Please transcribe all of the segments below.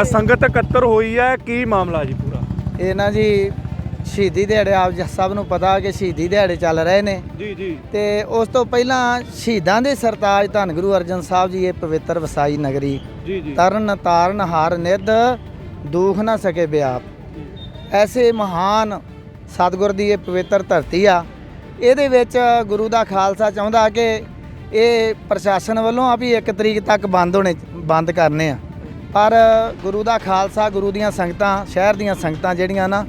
ਅ, ਸੰਗਤ ਇਕੱਤਰ ਹੋਈ ਹੈ ਕੀ ਮਾਮਲਾ ਜੀ ਪੂਰਾ? ਇਹ ਨਾ ਜੀ ਸ਼ਹੀਦੀ ਦਿਹਾੜੇ ਆਪ ਜੀ ਸਭ ਨੂੰ ਪਤਾ ਕਿ ਸ਼ਹੀਦੀ ਦਿਹਾੜੇ ਚੱਲ ਰਹੇ ਨੇ। ਜੀ ਜੀ। ਤੇ ਉਸ ਤੋਂ ਪਹਿਲਾਂ ਸ਼ਹੀਦਾਂ ਦੇ ਸਰਤਾਜ ਧੰਨ ਗੁਰੂ ਅਰਜਨ ਸਾਹਿਬ ਜੀ ਇਹ ਪਵਿੱਤਰ ਵਸਾਈ ਨਗਰੀ ਜੀ ਜੀ। ਤਰਨ ਤਾਰਨ ਹਾਰ ਨਿਧ ਦੁਖ ਨਾ ਸਕੇ ਬਿਆਪ। ਐਸੇ ਮਹਾਨ ਸਤਿਗੁਰ ਦੀ ਇਹ ਪਵਿੱਤਰ ਧਰਤੀ ਆ। ਇਹਦੇ ਵਿੱਚ ਗੁਰੂ ਦਾ ਖਾਲਸਾ ਚਾਹੁੰਦਾ ਕਿ ਇਹ ਪ੍ਰਸ਼ਾਸਨ ਵੱਲੋਂ ਆ ਵੀ 1 ਤਰੀਕ ਤੱਕ ਬੰਦ ਹੋਣੇ ਬੰਦ ਕਰਨੇ ਆ। ਪਰ ਗੁਰੂ ਦਾ ਖਾਲਸਾ ਗੁਰੂ ਦੀਆਂ ਸੰਗਤਾਂ ਸ਼ਹਿਰ ਦੀਆਂ ਸੰਗਤਾਂ ਜਿਹੜੀਆਂ ਨਾ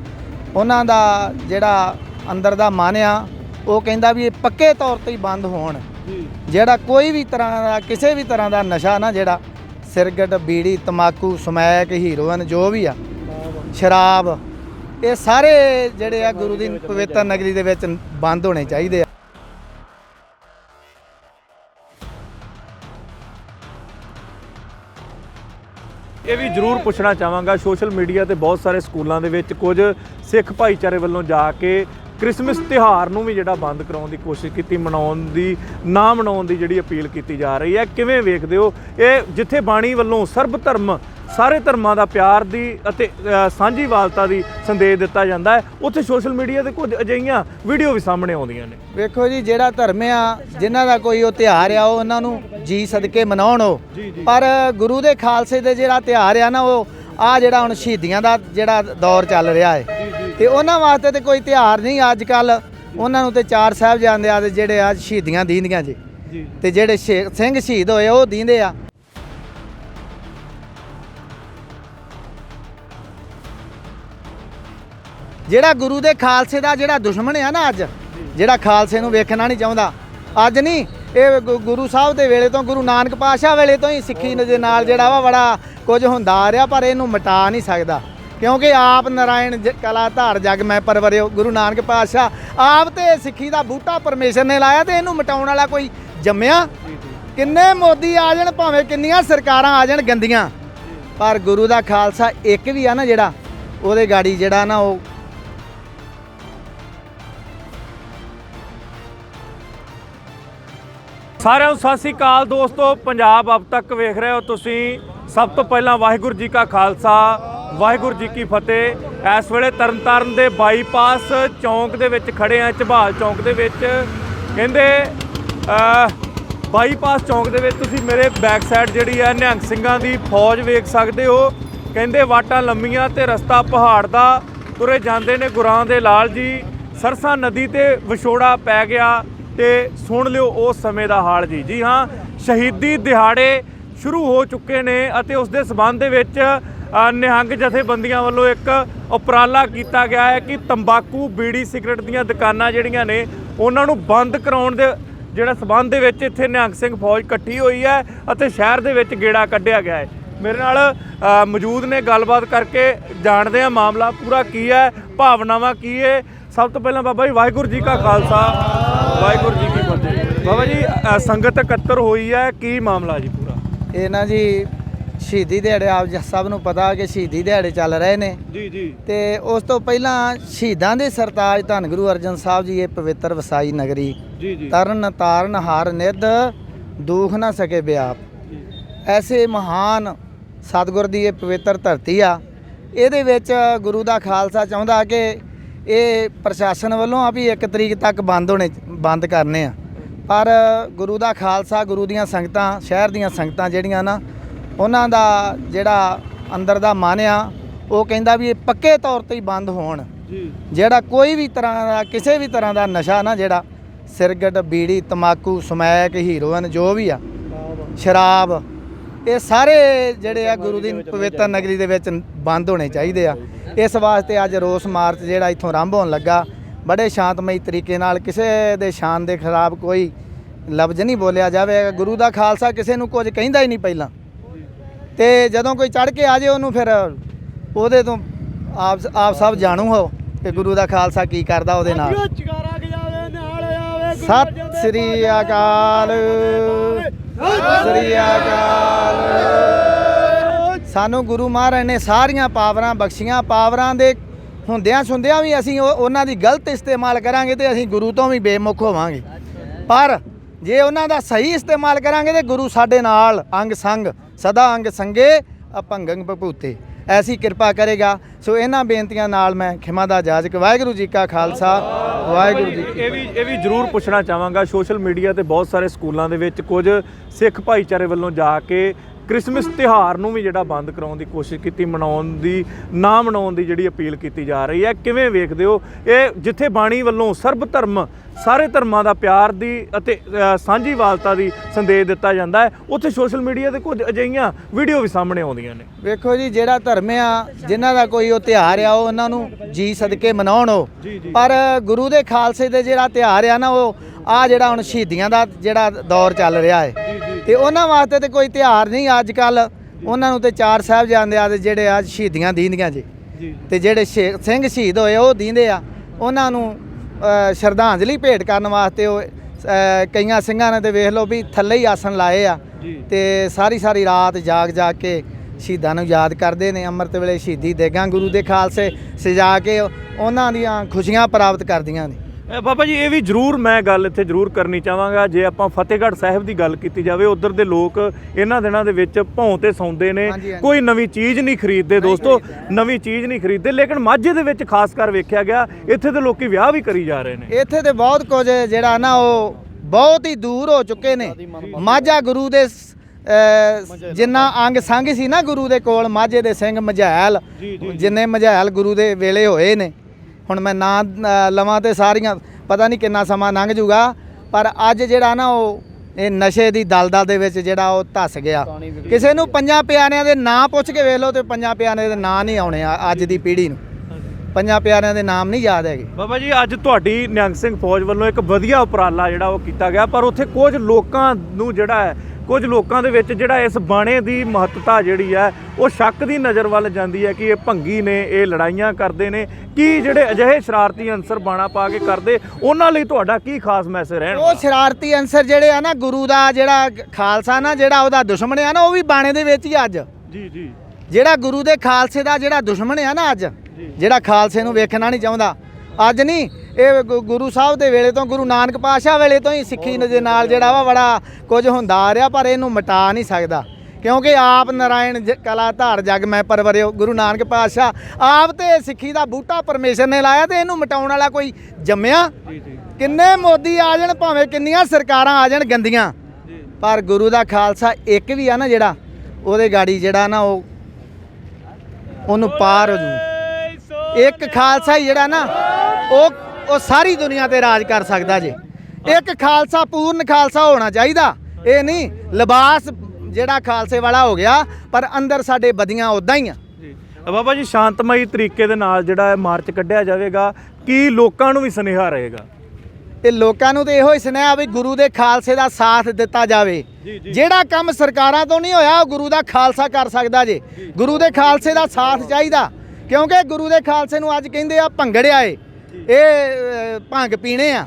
ਉਹਨਾਂ ਦਾ ਜਿਹੜਾ ਅੰਦਰ ਦਾ ਮਨ ਆ ਉਹ ਕਹਿੰਦਾ ਵੀ ਇਹ ਪੱਕੇ ਤੌਰ ਤੇ ਹੀ ਬੰਦ ਹੋਣ। ਜਿਹੜਾ ਕੋਈ ਵੀ ਤਰ੍ਹਾਂ ਦਾ ਕਿਸੇ ਵੀ ਤਰ੍ਹਾਂ ਦਾ ਨਸ਼ਾ ਨਾ ਜਿਹੜਾ ਸਿਰਗਟ ਬੀੜੀ ਤਮਾਕੂ ਸਮੈਕ ਹੀਰੋਇਨ ਜੋ ਵੀ ਆ ਸ਼ਰਾਬ ਇਹ ਸਾਰੇ ਜਿਹੜੇ ਆ ਗੁਰੂ ਦੀ ਪਵਿੱਤਰ ਨਗਰੀ ਦੇ ਵਿੱਚ ਬੰਦ ਹੋਣੇ ਚਾਹੀਦੇ ਆ। ਜਰੂਰ ਪੁੱਛਣਾ ਚਾਹਾਂਗਾ, ਸੋਸ਼ਲ ਮੀਡੀਆ ਤੇ ਬਹੁਤ ਸਾਰੇ ਸਕੂਲਾਂ ਦੇ ਵਿੱਚ ਕੁਝ ਸਿੱਖ ਭਾਈਚਾਰੇ ਵੱਲੋਂ ਜਾ ਕੇ ਕ੍ਰਿਸਮਸ ਤਿਉਹਾਰ ਨੂੰ ਵੀ ਜਿਹੜਾ ਬੰਦ ਕਰਾਉਣ ਦੀ ਕੋਸ਼ਿਸ਼ ਕੀਤੀ, ਮਨਾਉਣ ਦੀ, ਨਾ ਮਨਾਉਣ ਦੀ ਜਿਹੜੀ ਅਪੀਲ ਕੀਤੀ ਜਾ ਰਹੀ ਹੈ। ਕਿਵੇਂ ਵੇਖਦੇ ਹੋ? ਇਹ ਜਿੱਥੇ ਬਾਣੀ ਵੱਲੋਂ ਸਰਬ ਧਰਮ ਸਾਰੇ ਧਰਮਾਂ ਦਾ ਪਿਆਰ ਦੀ ਅਤੇ ਸਾਂਝੀਵਾਲਤਾ ਦੀ ਸੰਦੇਸ਼ ਦਿੱਤਾ ਜਾਂਦਾ ਹੈ। ਉੱਥੇ ਸੋਸ਼ਲ ਮੀਡੀਆ ਤੇ ਕੁਝ ਅਜਿਹੀਆਂ ਵੀਡੀਓ ਵੀ ਸਾਹਮਣੇ ਆਉਂਦੀਆਂ ਨੇ। ਵੇਖੋ ਜੀ ਜਿਹੜਾ ਧਰਮ ਆ ਜਿਨ੍ਹਾਂ ਦਾ ਕੋਈ ਉਹ ਤਿਉਹਾਰ ਆ ਉਹ ਉਹਨਾਂ ਨੂੰ ਜੀ ਸਦਕੇ ਮਨਾਉਣ ਉਹ। ਪਰ ਗੁਰੂ ਦੇ ਖਾਲਸੇ ਦੇ ਜਿਹੜਾ ਤਿਉਹਾਰ ਆ ਨਾ ਉਹ ਆ ਜਿਹੜਾ ਹੁਣ ਸ਼ਹੀਦੀਆਂ ਦਾ ਜਿਹੜਾ ਦੌਰ ਚੱਲ ਰਿਹਾ ਹੈ। ਤੇ ਉਹਨਾਂ ਵਾਸਤੇ ਤੇ ਕੋਈ ਤਿਉਹਾਰ ਨਹੀਂ ਅੱਜ ਕੱਲ ਉਹਨਾਂ ਨੂੰ ਤੇ ਚਾਰ ਸਾਹਿਬਜ਼ਾਦੇ ਆ ਦੇ ਜਿਹੜੇ ਅੱਜ ਸ਼ਹੀਦੀਆਂ ਦੀਂਦੀਆਂ ਜੀ। ਤੇ ਜਿਹੜੇ ਸਿੰਘ ਸ਼ਹੀਦ ਹੋਏ ਉਹ ਦੀਂਦੇ ਆ। ਜਿਹੜਾ ਗੁਰੂ ਦੇ ਖਾਲਸੇ ਦਾ ਜਿਹੜਾ ਦੁਸ਼ਮਣ ਆ ਨਾ ਅੱਜ ਜਿਹੜਾ ਖਾਲਸੇ ਨੂੰ ਵੇਖਣਾ ਨਹੀਂ ਚਾਹੁੰਦਾ ਅੱਜ ਨਹੀਂ ਇਹ ਗੁਰੂ ਸਾਹਿਬ ਦੇ ਵੇਲੇ ਤੋਂ ਗੁਰੂ ਨਾਨਕ ਪਾਤਸ਼ਾਹ ਵੇਲੇ ਤੋਂ ਹੀ ਸਿੱਖੀ ਦੇ ਨਾਲ ਜਿਹੜਾ ਵਾ ਬੜਾ ਕੁਝ ਹੁੰਦਾ ਆ ਰਿਹਾ ਪਰ ਇਹਨੂੰ ਮਿਟਾ ਨਹੀਂ ਸਕਦਾ। ਕਿਉਂਕਿ ਆਪ ਨਾਰਾਇਣ ਕਲਾ ਧਾਰ ਜਗ ਮੈਂ ਪਰਵਰਿਓ ਗੁਰੂ ਨਾਨਕ ਪਾਤਸ਼ਾਹ ਆਪ ਤੇ ਸਿੱਖੀ ਦਾ ਬੂਟਾ ਪਰਮੇਸ਼ਰ ਨੇ ਲਾਇਆ ਤੇ ਇਹਨੂੰ ਮਿਟਾਉਣ ਵਾਲਾ ਕੋਈ ਜੰਮਿਆ? ਕਿੰਨੇ ਮੋਦੀ ਆ ਜਾਣ ਭਾਵੇਂ ਕਿੰਨੀਆਂ ਸਰਕਾਰਾਂ ਆ ਜਾਣ ਗੰਦੀਆਂ। ਪਰ ਗੁਰੂ ਦਾ ਖਾਲਸਾ ਇੱਕ ਵੀ ਆ ਨਾ ਜਿਹੜਾ ਉਹਦੇ ਗਾੜੀ ਜਿਹੜਾ ਨਾ ਉਹ ਸਾਰਿਆਂ ਨੂੰ ਸਤਿ ਸ੍ਰੀ ਅਕਾਲ ਦੋਸਤੋ, ਪੰਜਾਬ ਅਬ ਤੱਕ ਵੇਖ ਰਹੇ ਹੋ ਤੁਸੀਂ। ਸਭ ਤੋਂ ਪਹਿਲਾਂ ਵਾਹਿਗੁਰੂ ਜੀ ਕਾ ਖਾਲਸਾ, ਵਾਹਿਗੁਰੂ ਜੀ ਕੀ ਫਤਿਹ। ਇਸ ਵੇਲੇ ਤਰਨਤਾਰਨ ਦੇ ਬਾਈਪਾਸ ਚੌਂਕ ਦੇ ਵਿੱਚ ਖੜੇ ਆ ਝਬਾਲ ਚੌਂਕ ਦੇ ਵਿੱਚ। ਕਹਿੰਦੇ ਬਾਈਪਾਸ ਚੌਂਕ ਦੇ ਵਿੱਚ ਤੁਸੀਂ ਮੇਰੇ ਬੈਕ ਸਾਈਡ ਜਿਹੜੀ ਹੈ, ਨਿਹੰਗ ਸਿੰਘਾਂ ਦੀ ਫੌਜ ਵੇਖ ਸਕਦੇ ਹੋ। ਕਹਿੰਦੇ, ਵਾਟਾਂ ਲੰਮੀਆਂ ਤੇ ਰਸਤਾ ਪਹਾੜ ਦਾ। ਤੁਰੇ ਜਾਂਦੇ ਨੇ ਗੁਰਾਂ ਦੇ ਲਾਲ ਜੀ। ਸਰਸਾ ਨਦੀ ਤੇ ਵਿਛੋੜਾ ਪੈ ਗਿਆ। ਤੇ ਸੁਣ ਲਿਓ ਉਸ ਸਮੇਂ ਦਾ ਹਾਲ ਜੀ। ਜੀ ਹਾਂ, ਸ਼ਹੀਦੀ ਦਿਹਾੜੇ ਸ਼ੁਰੂ ਹੋ ਚੁੱਕੇ ਨੇ ਅਤੇ ਉਸ ਦੇ ਸਬੰਧ ਦੇ ਵਿੱਚ ਨਿਹੰਗ ਜਥੇਬੰਦੀਆਂ ਵੱਲੋਂ ਇੱਕ ਉਪਰਾਲਾ ਕੀਤਾ ਗਿਆ ਹੈ ਕਿ ਤੰਬਾਕੂ, ਬੀੜੀ, ਸਿਗਰਟ ਦੀਆਂ ਦੁਕਾਨਾਂ ਜਿਹੜੀਆਂ ਨੇ, ਉਹਨਾਂ ਨੂੰ ਬੰਦ ਕਰਾਉਣ ਦੇ ਜਿਹੜਾ ਸਬੰਧ ਦੇ ਵਿੱਚ ਇੱਥੇ ਨਿਹੰਗ ਸਿੰਘ ਫੌਜ ਇਕੱਠੀ ਹੋਈ ਹੈ ਅਤੇ ਸ਼ਹਿਰ ਦੇ ਵਿੱਚ ਗੇੜਾ ਕੱਢਿਆ ਗਿਆ ਹੈ। ਮੇਰੇ ਨਾਲ ਮੌਜੂਦ ਨੇ, ਗੱਲਬਾਤ ਕਰਕੇ ਜਾਣਦੇ ਆ ਮਾਮਲਾ ਪੂਰਾ ਕੀ ਹੈ, ਭਾਵਨਾਵਾਂ ਕੀ ਹੈ। ਸਭ ਤੋਂ ਪਹਿਲਾਂ ਬਾਬਾ ਜੀ, ਵਾਹਿਗੁਰੂ ਜੀ ਕਾ ਖਾਲਸਾ। ਵਾਹਿਗੁਰੂ ਜੀ ਕੀ ਫਤਿਹ। ਬਾਬਾ ਜੀ ਅ, ਸੰਗਤ ਇਕੱਤਰ ਹੋਈ ਹੈ ਕੀ ਮਾਮਲਾ ਜੀ ਪੂਰਾ? ਇਹ ਨਾ ਜੀ ਸ਼ਹੀਦੀ ਦਿਹਾੜੇ ਆਪ ਜੀ ਸਭ ਨੂੰ ਪਤਾ ਕਿ ਸ਼ਹੀਦੀ ਦਿਹਾੜੇ ਚੱਲ ਰਹੇ ਨੇ। ਜੀ ਜੀ। ਤੇ ਉਸ ਤੋਂ ਪਹਿਲਾਂ ਸ਼ਹੀਦਾਂ ਦੇ ਸਰਤਾਜ ਧੰਨ ਗੁਰੂ ਅਰਜਨ ਸਾਹਿਬ ਜੀ ਇਹ ਪਵਿੱਤਰ ਵਸਾਈ ਨਗਰੀ ਜੀ ਜੀ। ਤਰਨ ਤਾਰਨ ਹਾਰ ਨਿਧ ਦੁਖ ਨਾ ਸਕੇ ਬਿਆਪ। ਐਸੇ ਮਹਾਨ ਸਤਿਗੁਰ ਦੀ ਇਹ ਪਵਿੱਤਰ ਧਰਤੀ ਆ। ਇਹਦੇ ਵਿੱਚ ਗੁਰੂ ਦਾ ਖਾਲਸਾ ਚਾਹੁੰਦਾ ਕਿ ਇਹ ਪ੍ਰਸ਼ਾਸਨ ਵੱਲੋਂ ਆ ਵੀ 1 ਤਰੀਕ ਤੱਕ ਬੰਦ ਹੋਣੇ ਬੰਦ ਕਰਨੇ ਆ। ਪਰ ਗੁਰੂ ਦਾ ਖਾਲਸਾ ਗੁਰੂ ਦੀਆਂ ਸੰਗਤਾਂ ਸ਼ਹਿਰ ਦੀਆਂ ਸੰਗਤਾਂ ਜਿਹੜੀਆਂ ਨਾ ਉਹਨਾਂ ਦਾ ਜਿਹੜਾ ਅੰਦਰ ਦਾ ਮਨ ਆ ਉਹ ਕਹਿੰਦਾ ਵੀ ਇਹ ਪੱਕੇ ਤੌਰ ਤੇ ਹੀ ਬੰਦ ਹੋਣ। ਜੀ। ਜਿਹੜਾ ਕੋਈ ਵੀ ਤਰ੍ਹਾਂ ਦਾ ਕਿਸੇ ਵੀ ਤਰ੍ਹਾਂ ਦਾ ਨਸ਼ਾ ਨਾ ਜਿਹੜਾ ਸਿਰਗਟ ਬੀੜੀ ਤਮਾਕੂ ਸਮੈਕ ਹੀਰੋਇਨ ਜੋ ਵੀ ਆ ਸ਼ਰਾਬ ਇਹ ਸਾਰੇ ਜਿਹੜੇ ਆ ਗੁਰੂ ਦੀ ਪਵਿੱਤਰ ਨਗਰੀ ਦੇ ਵਿੱਚ ਬੰਦ ਹੋਣੇ ਚਾਹੀਦੇ ਆ। ਇਸ ਵਾਸਤੇ ਅੱਜ ਰੋਸ ਮਾਰਚ ਜਿਹੜਾ ਇੱਥੋਂ ਆਰੰਭ ਹੋਣ ਲੱਗਾ। ਬੜੇ ਸ਼ਾਂਤਮਈ ਤਰੀਕੇ ਨਾਲ ਕਿਸੇ ਦੇ ਸ਼ਾਨ ਦੇ ਖਿਲਾਫ ਕੋਈ ਲਫ਼ਜ਼ ਨਹੀਂ ਬੋਲਿਆ ਜਾਵੇ। ਗੁਰੂ ਦਾ ਖਾਲਸਾ ਕਿਸੇ ਨੂੰ ਕੁਝ ਕਹਿੰਦਾ ਹੀ ਨਹੀਂ ਪਹਿਲਾਂ। ਤੇ ਜਦੋਂ ਕੋਈ ਚੜ ਕੇ ਆ ਜੇ ਉਹਨੂੰ ਫਿਰ ਉਹਦੇ ਤੋਂ ਆਪ ਆਪ ਸਭ ਜਾਣੂ ਹੋ ਕਿ ਗੁਰੂ ਦਾ ਖਾਲਸਾ ਕੀ ਕਰਦਾ ਉਹਦੇ ਨਾਲ। ਸਤਿ ਸ੍ਰੀ ਅਕਾਲ। ਸਤਿ ਸ੍ਰੀ ਅਕਾਲ। ਸਾਨੂੰ ਗੁਰੂ ਮਹਾਰਾਜ ਨੇ ਸਾਰੀਆਂ ਪਾਵਰਾਂ ਬਖਸ਼ੀਆਂ। ਪਾਵਰਾਂ ਦੇ ਹੁੰਦਿਆਂ ਸੁੰਦਿਆਂ ਵੀ ਅਸੀਂ ਉਹ- ਉਹਨਾਂ ਦੀ ਗਲਤ ਇਸਤੇਮਾਲ ਕਰਾਂਗੇ ਤੇ ਅਸੀਂ ਗੁਰੂ ਤੋਂ ਵੀ ਬੇਮੁਖ ਹੋਵਾਂਗੇ। ਪਰ ਜੇ ਉਹਨਾਂ ਦਾ ਸਹੀ ਇਸਤੇਮਾਲ ਕਰਾਂਗੇ ਤੇ ਗੁਰੂ ਸਾਡੇ ਨਾਲ ਅੰਗ ਸੰਗ, ਸਦਾ ਅੰਗ ਸੰਗੇ, ਅਪੰਗੰ ਭਪੂਤੇ। ਐਸੀ ਕਿਰਪਾ ਕਰੇਗਾ। ਸੋ ਇਹਨਾਂ ਬੇਨਤੀਆਂ ਨਾਲ ਮੈਂ ਖਿਮਾ ਦਾ ਜਾਜਕ। ਵਾਹਿਗੁਰੂ ਜੀ ਕਾ ਖਾਲਸਾ। ਵਾਹਿਗੁਰੂ ਜੀ ਇਹ ਵੀ ਇਹ ਵੀ ਜ਼ਰੂਰ ਪੁੱਛਣਾ ਚਾਹਾਂਗਾ। ਸੋਸ਼ਲ ਮੀਡੀਆ ਤੇ ਬਹੁਤ ਸਾਰੇ ਸਕੂਲਾਂ ਦੇ ਵਿੱਚ ਕੁਝ ਸਿੱਖ ਭਾਈਚਾਰੇ ਵੱਲੋਂ ਜਾ ਕੇ ਕ੍ਰਿਸਮਸ ਤਿਉਹਾਰ ਨੂੰ ਵੀ ਜਿਹੜਾ ਬੰਦ ਕਰਾਉਣ ਦੀ ਕੋਸ਼ਿਸ਼ ਕੀਤੀ ਮਨਾਉਣ ਦੀ ਨਾ ਮਨਾਉਣ ਦੀ ਜਿਹੜੀ ਅਪੀਲ ਕੀਤੀ ਜਾ ਰਹੀ ਹੈ ਕਿਵੇਂ ਵੇਖਦੇ ਹੋ? ਇਹ ਜਿੱਥੇ ਬਾਣੀ ਵੱਲੋਂ ਸਰਬ ਧਰਮ ਸਾਰੇ ਧਰਮਾਂ ਦਾ ਪਿਆਰ ਦੀ ਅਤੇ ਅ, ਸਾਂਝੀਵਾਲਤਾ ਦੀ ਸੰਦੇਸ਼ ਦਿੱਤਾ ਜਾਂਦਾ ਹੈ ਉੱਥੇ ਸੋਸ਼ਲ ਮੀਡੀਆ ਤੇ ਕੁਝ ਅਜਿਹੀਆਂ ਵੀਡੀਓ ਵੀ ਸਾਹਮਣੇ ਆਉਂਦੀਆਂ ਨੇ। ਵੇਖੋ ਜੀ ਜਿਹੜਾ ਧਰਮ ਆ ਜਿਨ੍ਹਾਂ ਦਾ ਕੋਈ ਉਹ ਤਿਉਹਾਰ ਆ ਉਹ ਉਹਨਾਂ ਨੂੰ ਜੀ ਸਦਕੇ ਮਨਾਉਣ ਉਹ। ਪਰ ਗੁਰੂ ਦੇ ਖਾਲਸੇ ਦੇ ਜਿਹੜਾ ਤਿਉਹਾਰ ਆ ਨਾ ਉਹ ਆ ਜਿਹੜਾ ਹੁਣ ਸ਼ਹੀਦੀਆਂ ਦਾ ਜਿਹੜਾ ਦੌਰ ਚੱਲ ਰਿਹਾ ਹੈ ਤੇ ਉਹਨਾਂ ਵਾਸਤੇ ਤੇ ਕੋਈ ਤਿਉਹਾਰ ਨਹੀਂ ਅੱਜ ਕੱਲ ਉਹਨਾਂ ਨੂੰ ਤੇ ਚਾਰ ਸਾਹਿਬ ਜਾਂਦੇ ਆ ਤੇ ਜਿਹੜੇ ਅੱਜ ਸ਼ਹੀਦੀਆਂ ਦੀਂਦੀਆਂ ਜੀ। ਤੇ ਜਿਹੜੇ ਸਿੰਘ ਸ਼ਹੀਦ ਹੋਏ ਉਹ ਦੀਂਦੇ ਆ। ਉਹਨਾਂ ਨੂੰ ਸ਼ਰਧਾਂਜਲੀ ਭੇਟ ਕਰਨ ਵਾਸਤੇ ਉਹ ਕਈਆਂ ਸਿੰਘਾਂ ਨੇ ਤੇ ਵੇਖ ਲਓ ਵੀ ਥੱਲੇ ਹੀ ਆਸਣ ਲਾਏ ਆ। ਤੇ ਸਾਰੀ ਸਾਰੀ ਰਾਤ ਜਾਗ ਜਾਗ ਕੇ ਸ਼ਹੀਦਾਂ ਨੂੰ ਯਾਦ ਕਰਦੇ ਨੇ ਅੰਮ੍ਰਿਤ ਵੇਲੇ ਸ਼ਹੀਦੀ ਦੇਗਾਂ ਗੁਰੂ ਦੇ ਖਾਲਸੇ ਸਜਾ ਕੇ ਉਹਨਾਂ ਦੀਆਂ ਖੁਸ਼ੀਆਂ ਪ੍ਰਾਪਤ ਕਰਦੀਆਂ ਨੇ। ਬਾਬਾ ਜੀ ਇਹ ਵੀ ਜਰੂਰ ਮੈਂ ਗੱਲ ਇੱਥੇ ਜਰੂਰ ਕਰਨੀ ਚਾਹਾਂਗਾ। ਜੇ ਆਪਾਂ ਫਤਿਹਗੜ੍ਹ ਸਾਹਿਬ ਦੀ ਗੱਲ ਕੀਤੀ ਜਾਵੇ ਉਧਰ ਦੇ ਲੋਕ ਇਹਨਾਂ ਦਿਨਾਂ ਦੇ ਵਿੱਚ ਭੌਂ ਤੇ ਸੌਂਦੇ ਨੇ। ਕੋਈ ਨਵੀਂ ਚੀਜ਼ ਨਹੀਂ ਖਰੀਦਦੇ ਦੋਸਤੋ ਨਵੀਂ ਚੀਜ਼ ਨਹੀਂ ਖਰੀਦਦੇ ਲੇਕਿਨ ਮਾਝੇ ਦੇ ਵਿੱਚ ਖਾਸ ਕਰ ਵੇਖਿਆ ਗਿਆ ਇੱਥੇ ਦੇ ਲੋਕੀ ਵਿਆਹ ਵੀ ਕਰੀ ਜਾ ਰਹੇ ਨੇ। ਇੱਥੇ ਤੇ ਬਹੁਤ ਕੁਝ ਜਿਹੜਾ ਨਾ ਉਹ ਬਹੁਤ ਹੀ ਦੂਰ ਹੋ ਚੁੱਕੇ ਨੇ। ਮਾਝਾ ਗੁਰੂ ਦੇ ਜਿੰਨਾ ਅੰਗ ਸੰਗ ਸੀ ਨਾ ਗੁਰੂ ਦੇ ਕੋਲ ਮਾਝੇ ਦੇ ਸਿੰਘ ਮਝੈਲ ਜਿੰਨੇ ਮਝੈਲ ਗੁਰੂ ਦੇ ਵੇਲੇ ਹੋਏ ਨੇ। ਹੁਣ ਮੈਂ ਨਾਂ ਲਵਾਂ ਤੇ ਸਾਰੀਆਂ ਪਤਾ ਨਹੀਂ ਕਿੰਨਾ ਸਮਾਂ ਲੰਘ ਜੂਗਾ ਪਰ ਅੱਜ ਜਿਹੜਾ ਨਾ ਉਹ ਇਹ ਨਸ਼ੇ ਦੀ ਦਲਦਲ ਦੇ ਵਿੱਚ ਜਿਹੜਾ ਉਹ ਧੱਸ ਗਿਆ। ਕਿਸੇ ਨੂੰ ਪੰਜਾਂ ਪਿਆਰਿਆਂ ਦੇ ਨਾਂ ਪੁੱਛ ਕੇ ਵੇਖ ਲਓ ਤੇ ਪੰਜਾਂ ਪਿਆਰਿਆਂ ਦੇ ਨਾਂ ਨਹੀਂ ਆਉਣੇ ਅੱਜ ਦੀ ਪੀੜ੍ਹੀ ਨੂੰ। ਪੰਜਾਂ ਪਿਆਰਿਆਂ ਦੇ ਨਾਮ ਨਹੀਂ ਯਾਦ ਹੈਗੇ। ਬਾਬਾ ਜੀ ਅੱਜ ਤੁਹਾਡੀ ਨਿਹੰਗ ਸਿੰਘ ਫੌਜ ਵੱਲੋਂ ਇੱਕ ਵਧੀਆ ਉਪਰਾਲਾ ਜਿਹੜਾ ਉਹ ਕੀਤਾ ਗਿਆ ਪਰ ਉੱਥੇ ਕੁਝ ਲੋਕਾਂ ਨੂੰ ਜਿਹੜਾ ਹੈ ਕੁਝ ਲੋਕਾਂ ਦੇ ਵਿੱਚ ਜਿਹੜਾ ਇਸ ਬਾਣੇ ਦੀ ਮਹੱਤਤਾ ਜਿਹੜੀ ਹੈ ਉਹ ਸ਼ੱਕ ਦੀ ਨਜ਼ਰ ਵੱਲ ਜਾਂਦੀ ਹੈ ਕਿ ਇਹ ਭੰਗੀ ਨੇ ਇਹ ਲੜਾਈਆਂ ਕਰਦੇ ਨੇ। ਕੀ ਜਿਹੜੇ ਅਜਿਹੇ ਸ਼ਰਾਰਤੀ ਅੰਸਰ ਬਾਣਾ ਪਾ ਕੇ ਕਰਦੇ ਉਹਨਾਂ ਲਈ ਤੁਹਾਡਾ ਕੀ ਖਾਸ ਮੈਸੇਜ ਰਹਿਣ ਉਹ ਸ਼ਰਾਰਤੀ ਅੰਸਰ ਜਿਹੜੇ ਆ ਨਾ ਗੁਰੂ ਦਾ ਜਿਹੜਾ ਖਾਲਸਾ ਨਾ ਜਿਹੜਾ ਉਹਦਾ ਦੁਸ਼ਮਣ ਆ ਨਾ ਉਹ ਵੀ ਬਾਣੇ ਦੇ ਵਿੱਚ ਹੀ ਅੱਜ। ਜੀ ਜੀ। ਜਿਹੜਾ ਗੁਰੂ ਦੇ ਖਾਲਸੇ ਦਾ ਜਿਹੜਾ ਦੁਸ਼ਮਣ ਆ ਨਾ ਅੱਜ ਜਿਹੜਾ ਖਾਲਸੇ ਨੂੰ ਵੇਖਣਾ ਨਹੀਂ ਚਾਹੁੰਦਾ। ਅੱਜ ਨਹੀਂ ਇਹ ਗੁਰੂ ਸਾਹਿਬ ਦੇ ਵੇਲੇ ਤੋਂ ਗੁਰੂ ਨਾਨਕ ਪਾਤਸ਼ਾਹ ਵੇਲੇ ਤੋਂ ਹੀ ਸਿੱਖੀ ਦੇ ਨਾਲ ਜਿਹੜਾ ਵਾ ਬੜਾ ਕੁਝ ਹੁੰਦਾ ਆ ਰਿਹਾ ਪਰ ਇਹਨੂੰ ਮਿਟਾ ਨਹੀਂ ਸਕਦਾ। ਕਿਉਂਕਿ ਆਪ ਨਾਰਾਇਣ ਕਲਾ ਧਾਰ ਜਗ ਮੈਂ ਪਰਵਰਿਓ ਗੁਰੂ ਨਾਨਕ ਪਾਤਸ਼ਾਹ ਆਪ ਤੇ ਸਿੱਖੀ ਦਾ ਬੂਟਾ ਪਰਮੇਸ਼ਰ ਨੇ ਲਾਇਆ ਤੇ ਇਹਨੂੰ ਮਿਟਾਉਣ ਵਾਲਾ ਕੋਈ ਜੰਮਿਆ? ਕਿੰਨੇ ਮੋਦੀ ਆ ਜਾਣ ਭਾਵੇਂ ਕਿੰਨੀਆਂ ਸਰਕਾਰਾਂ ਆ ਜਾਣ ਗੰਦੀਆਂ। ਪਰ ਗੁਰੂ ਦਾ ਖਾਲਸਾ ਇੱਕ ਵੀ ਆ ਨਾ ਜਿਹੜਾ ਉਹਦੇ ਗਾੜੀ ਜਿਹੜਾ ਨਾ ਉਹ ਉਹਨੂੰ ਪਾਰ ਹੋ ਜੂ। ਇੱਕ ਖਾਲਸਾ ਹੀ ਜਿਹੜਾ ਨਾ ਉਹ ਉਹ ਸਾਰੀ ਦੁਨੀਆ ਤੇ ਰਾਜ ਕਰ ਸਕਦਾ ਜੇ। ਇੱਕ ਖਾਲਸਾ ਪੂਰਨ ਖਾਲਸਾ ਹੋਣਾ ਚਾਹੀਦਾ। ਇਹ ਨਹੀਂ ਲਿਬਾਸ ਜਿਹੜਾ ਖਾਲਸੇ ਵਾਲਾ ਹੋ ਗਿਆ ਪਰ ਅੰਦਰ ਸਾਡੇ ਬਦੀਆਂ ਉਦਾਂ ਹੀ ਆ। ਜੀ। ਬਾਬਾ ਜੀ ਸ਼ਾਂਤਮਈ ਤਰੀਕੇ ਦੇ ਨਾਲ ਜਿਹੜਾ ਮਾਰਚ ਕੱਢਿਆ ਜਾਵੇਗਾ ਕੀ ਲੋਕਾਂ ਨੂੰ ਵੀ ਸੁਨੇਹਾ ਰਹੇਗਾ? ਤੇ ਲੋਕਾਂ ਨੂੰ ਤੇ ਇਹੋ ਹੀ ਸੁਨੇਹਾ ਵੀ ਗੁਰੂ ਦੇ ਖਾਲਸੇ ਦਾ ਸਾਥ ਦਿੱਤਾ ਜਾਵੇ। ਜਿਹੜਾ ਕੰਮ ਸਰਕਾਰਾਂ ਤੋਂ ਨਹੀਂ ਹੋਇਆ ਉਹ ਗੁਰੂ ਦਾ ਖਾਲਸਾ ਕਰ ਸਕਦਾ ਜੇ। ਗੁਰੂ ਦੇ ਖਾਲਸੇ ਦਾ ਸਾਥ ਚਾਹੀਦਾ। ਕਿਉਂਕਿ ਗੁਰੂ ਦੇ ਖਾਲਸੇ ਨੂੰ ਅੱਜ ਕਹਿੰਦੇ ਆ ਭੰਗੜਿਆ ਏ ਇਹ ਭੰਗ ਪੀਣੇ ਆ।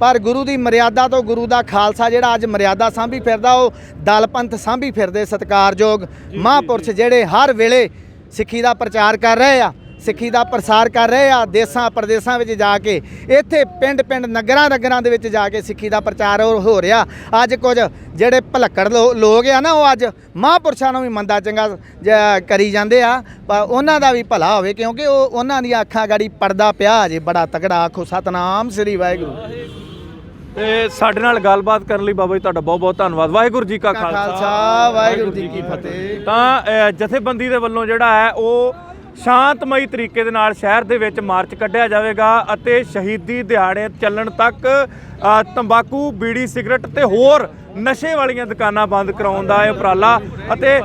ਪਰ ਗੁਰੂ ਦੀ ਮਰਿਆਦਾ ਤੋਂ ਗੁਰੂ ਦਾ ਖਾਲਸਾ ਜਿਹੜਾ ਅੱਜ ਮਰਿਆਦਾ ਸਾਂਭੀ ਫਿਰਦਾ ਉਹ ਦਲ ਪੰਥ ਸਾਂਭੀ ਫਿਰਦੇ ਸਤਿਕਾਰਯੋਗ ਮਹਾਂਪੁਰਸ਼ ਜਿਹੜੇ ਹਰ ਵੇਲੇ ਸਿੱਖੀ ਦਾ ਪ੍ਰਚਾਰ ਕਰ ਰਹੇ ਆ। ਸਿੱਖੀ ਦਾ ਪ੍ਰਸਾਰ ਕਰ ਰਹੇ ਆ ਦੇਸਾਂ ਪ੍ਰਦੇਸਾਂ ਵਿੱਚ ਜਾ ਕੇ ਇੱਥੇ ਪਿੰਡ ਪਿੰਡ ਨਗਰਾਂ ਨਗਰਾਂ ਦੇ ਵਿੱਚ ਜਾ ਕੇ ਸਿੱਖੀ ਦਾ ਪ੍ਰਚਾਰ ਹੋ ਰਿਹਾ। ਅੱਜ ਕੁਝ ਜਿਹੜੇ ਭਲੱਕੜ ਲੋਕ ਆ ਨਾ ਉਹ ਅੱਜ ਮਹਾਂਪੁਰਸ਼ਾਂ ਨੂੰ ਵੀ ਮੰਦਾ ਚੰਗਾ ਕਰੀ ਜਾਂਦੇ ਆ। ਪਰ ਉਹਨਾਂ ਦਾ ਵੀ ਭਲਾ ਹੋਵੇ ਕਿਉਂਕਿ ਉਹ ਉਹਨਾਂ ਦੀਆਂ ਅੱਖਾਂ ਗਾੜੀ ਪਰਦਾ ਪਿਆ ਜੇ ਬੜਾ ਤਕੜਾ ਆਖੋ। ਸਤਨਾਮ ਸ੍ਰੀ ਵਾਹਿਗੁਰੂ। ਤੇ ਸਾਡੇ ਨਾਲ ਗੱਲਬਾਤ ਕਰਨ ਲਈ ਬਾਬਾ ਜੀ ਤੁਹਾਡਾ ਬਹੁਤ ਬਹੁਤ ਧੰਨਵਾਦ। ਵਾਹਿਗੁਰੂ ਜੀ ਕਾ ਖਾਲਸਾ। ਵਾਹਿਗੁਰੂ ਜੀ ਕੀ ਫਤਿਹ। ਤਾਂ ਜਥੇਬੰਦੀ ਦੇ ਵੱਲੋਂ ਜਿਹੜਾ ਹੈ ਉਹ ਸ਼ਾਂਤਮਈ ਤਰੀਕੇ ਦੇ ਨਾਲ ਸ਼ਹਿਰ ਦੇ ਵਿੱਚ ਮਾਰਚ ਕੱਢਿਆ ਜਾਵੇਗਾ ਅਤੇ ਸ਼ਹੀਦੀ ਦਿਹਾੜੇ ਚੱਲਣ ਤੱਕ ਤੰਬਾਕੂ, ਬੀੜੀ, ਸਿਗਰਟ ਤੇ ਹੋਰ ਨਸ਼ੇ ਵਾਲੀਆਂ ਦੁਕਾਨਾਂ ਬੰਦ ਕਰਾਉਣ ਦਾ ਇਹ ਉਪਰਾਲਾ ਅਤੇ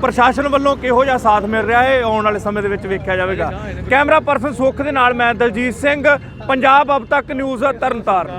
ਪ੍ਰਸ਼ਾਸਨ ਵੱਲੋਂ ਕਿਹੋ ਜਿਹਾ ਸਾਥ ਮਿਲ ਰਿਹਾ ਹੈ ਆਉਣ ਵਾਲੇ ਸਮੇਂ ਦੇ ਵਿੱਚ ਵੇਖਿਆ ਜਾਵੇਗਾ। ਕੈਮਰਾ ਪਰਸਨ ਸੁੱਖ ਦੇ ਨਾਲ ਮੈਂ ਦਲਜੀਤ ਸਿੰਘ, ਪੰਜਾਬ ਅਬ ਤੱਕ ਨਿਊਜ਼ ਤਰਨਤਾਰਨ।